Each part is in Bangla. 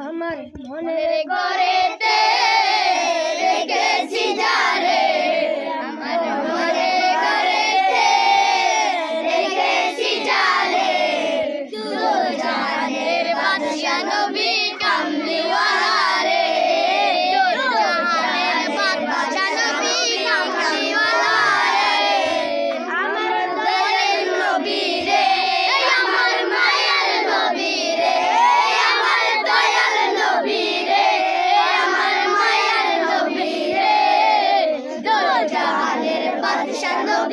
আমার মনে করে রেখেছি যা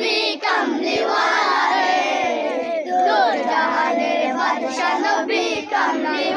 নবী কামলিওয়ালা বাদশা নবী কামলি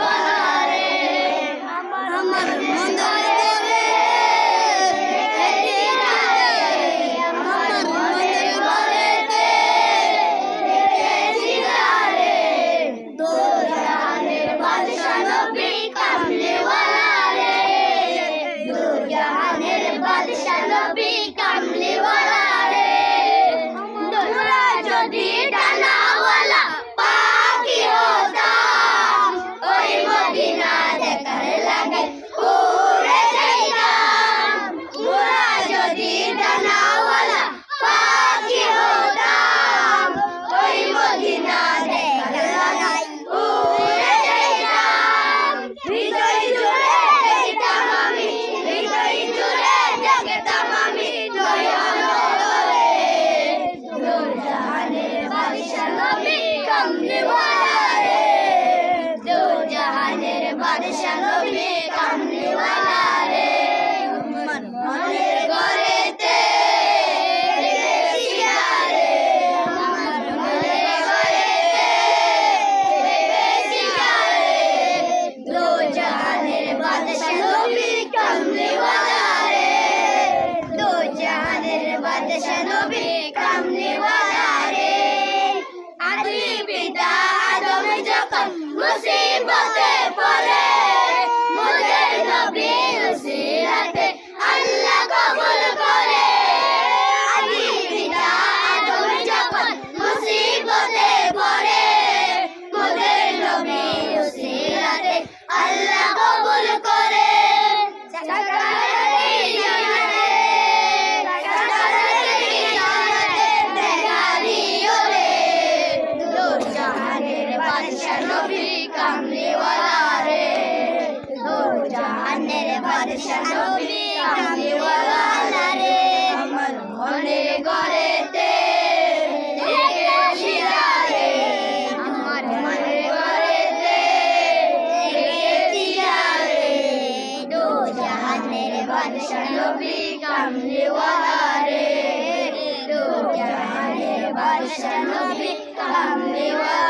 বাদশা নবী কামলিওয়ালা রে দু জাহানে বাদশা নবী কামলিওয়ালা